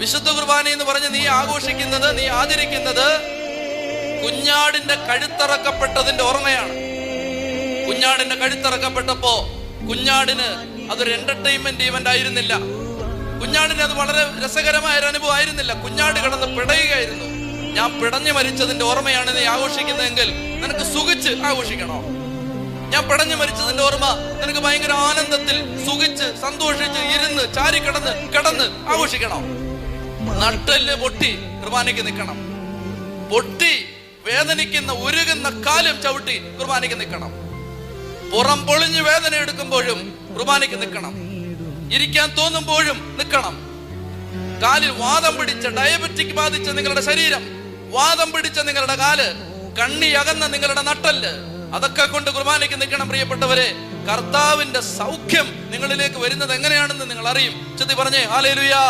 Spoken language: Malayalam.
വിശുദ്ധ കുർബാന എന്ന് പറഞ്ഞ് നീ ആഘോഷിക്കുന്നത് നീ ആചരിക്കുന്നത് കുഞ്ഞാടിന്റെ കഴുത്തറക്കപ്പെട്ടതിന്റെ ഓർമ്മയാണ്. കുഞ്ഞാടിന്റെ കഴുത്തറക്കപ്പെട്ടപ്പോ കുഞ്ഞാടിന് അതൊരു എന്റർടൈൻമെന്റ് ഈവന്റ് ആയിരുന്നില്ല. കുഞ്ഞാടിന് അത് വളരെ രസകരമായ ഒരു അനുഭവം ആയിരുന്നില്ല. കുഞ്ഞാട് കിടന്ന് പിടയുകയായിരുന്നു. ഞാൻ പിടഞ്ഞു മരിച്ചതിന്റെ ഓർമ്മയാണ് നീ ആഘോഷിക്കുന്നതെങ്കിൽ നിനക്ക് സുഖിച്ച് ആഘോഷിക്കണോ? ഞാൻ പിടഞ്ഞു മരിച്ചതിന്റെ ഓർമ്മ നിനക്ക് ഭയങ്കര ആനന്ദത്തിൽ സുഖിച്ച് സന്തോഷിച്ച് ഇരുന്ന് ചാരി കിടന്ന് കിടന്ന് ആഘോഷിക്കണോ? നട്ടൽ പൊട്ടി കുർബാനയ്ക്ക് നിൽക്കണം. പൊട്ടി വേദനിക്കുന്ന ഉരുകുന്ന കാലും ചവിട്ടി കുർബാനയ്ക്ക് നിൽക്കണം. പുറം പൊളിഞ്ഞ് വേദന എടുക്കുമ്പോഴും കുർബാനയ്ക്ക് നിൽക്കണം. ഇരിക്കാൻ തോന്നുമ്പോഴും നിൽക്കണം. കാലിൽ വാദം പിടിച്ച ഡയബറ്റിക് ബാധിച്ച നിങ്ങളുടെ ശരീരം വാദം പിടിച്ച നിങ്ങളുടെ കാൽ കണ്ണി അകന്ന നിങ്ങളുടെ നട്ടൽ അതൊക്കെ കൊണ്ട് കുർബാനയ്ക്ക് നിൽക്കണം പ്രിയപ്പെട്ടവരെ. കർത്താവിന്റെ സൗഖ്യം നിങ്ങളിലേക്ക് വരുന്നത് എങ്ങനെയാണെന്ന് നിങ്ങൾ അറിയും ചെത്തി പറഞ്ഞേ ഹാലേലുയാ